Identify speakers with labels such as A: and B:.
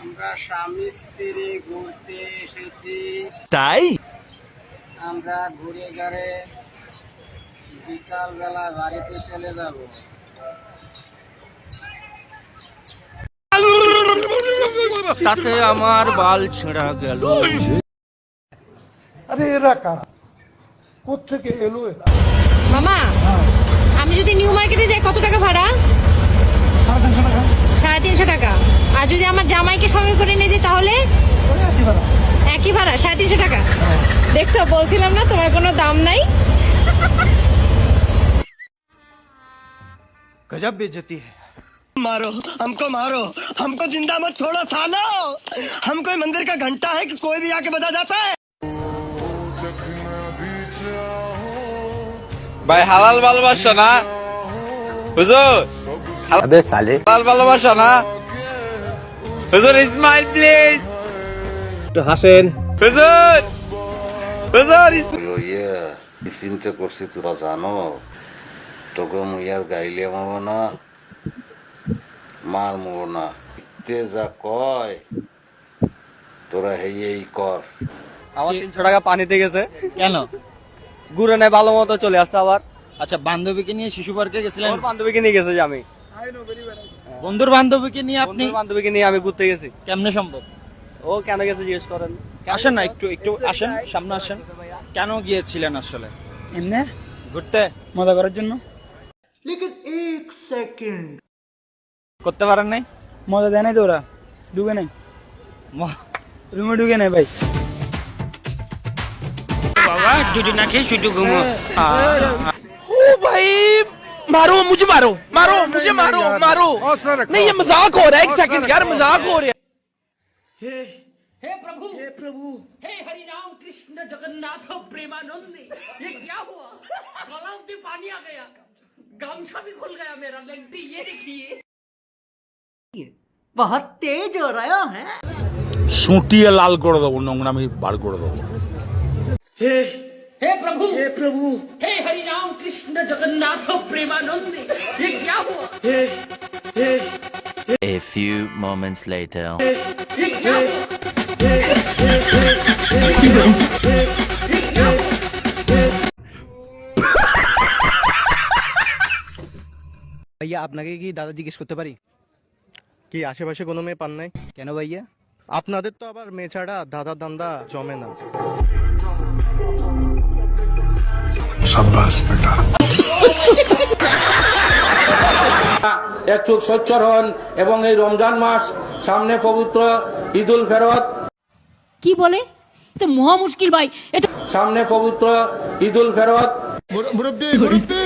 A: আমরা স্বামী স্ত্রী ঘুরতে এসেছি।
B: তাই?
A: আমরা ঘুরে ঘুরে বিকাল বেলা বাড়িতে চলে যাব।
C: তাতে আমার বাল ছেঁড়া গেল।
D: আরে এরা কারা? কোথেকে এলো এরা?
E: মামা আমি যদি নিউ মার্কেটে যাই কত টাকা ভাড়া? সাড়ে তিনশো টাকা। যদি আমার জামাইকে সঙ্গে করে নিয়ে যাই তাহলে একই ভাড়া সাড়ে তিনশো টাকা দেখছো বলছিলাম না তোমার কোনো দাম নাই गजब बेइज्जती है
F: मारो हमको मारो हमको जिंदा मत छोड़ो सालो हम कोई मंदिर का घंटा है कि कोई भी आके बजा जाता है
G: ভাই হালাল ভালোবাসা না হুজুর
H: হালাল
G: ভালোবাসা না হুজুর ইসমাইল প্লিজ
H: একটু হাসেন।
G: হুজুর! হুজুর
I: ইয়ে চিন্তা করছি তোরা জানো? তোকে মুই আর গাইলে মারব না মার মব না। তে যা কয় তোরা হেই এই কর।
J: আমার তিনশো টাকা পানিতে গেছে।
K: কেন?
J: ঘুরে নেয় ভালো মতো চলে আসছে আবার।
K: আচ্ছা বান্ধবীকে নিয়ে শিশু পার্কে গেছিলেন? ওর
J: বান্ধবীকে নিয়ে গেছে আমি।
K: বন্ধুর বান্ধবীকে নিয়ে আপনি
J: বান্ধবীকে নিয়ে আমি ঘুরতে গেছি
K: কেমনে সম্ভব
J: ও কেন গেছে জিজ্ঞেস করেন
K: আসেন না একটু একটু আসেন সামনে আসেন কেন গিয়েছিলেন আসলে
L: এমনি
K: ঘুরতে
L: মজা করার জন্য
M: লেকিন এক সেকেন্ড
K: করতে পারেন নাই
L: মজা দেয় নাই তো ওরা ডুবে নাই রুমে ঢুকে নাই ভাই
C: বাবা দুটি না খেয়ে শুধু ঘুমো
B: ও ভাই মারো মুঝে মারো মারো মুঝে মারো नहीं ये मज़ाक हो रहा है एक सेकंड यार मज़ाक हो रहा है। हे
N: हे प्रभु। हे प्रभु। हे हरि राम कृष्ण जगन्नाथ प्रेमानंद ये क्या हुआ? गलाव में पानी आ गया। गमछा भी खुल गया मेरा। लगती ये देखिए।
M: बहुत तेज हो रहा है।
O: सूटी लाल गोड़ दो नंगना में बाल गोड़ दो। हे
N: हे प्रभु। हे प्रभु। हे हरि राम कृष्ण जगन्नाथ प्रेमानंद ये क्या हुआ? हे A
P: few moments later.
N: ভাইয়া
Q: আপনাকে কি দাদা জিজ্ঞেস করতে পারি?
R: কি আশেপাশে কোনো মেয়ে পান নাই? কেন
Q: ভাইয়া?
R: আপনাদের তো আবার মেয়ে ছাড়া দাদা দান্দা জমে না।
B: সাব্বাস বেটা।
S: একটু সচ্ছর হন এবং এই রমজান মাস সামনে পবিত্র ঈদুল ফেরত।
T: কি বলে? তো মহা মুশকিল ভাই।
S: সামনে পবিত্র ঈদুল ফেরত। মুরব্বী
T: মুরব্বী!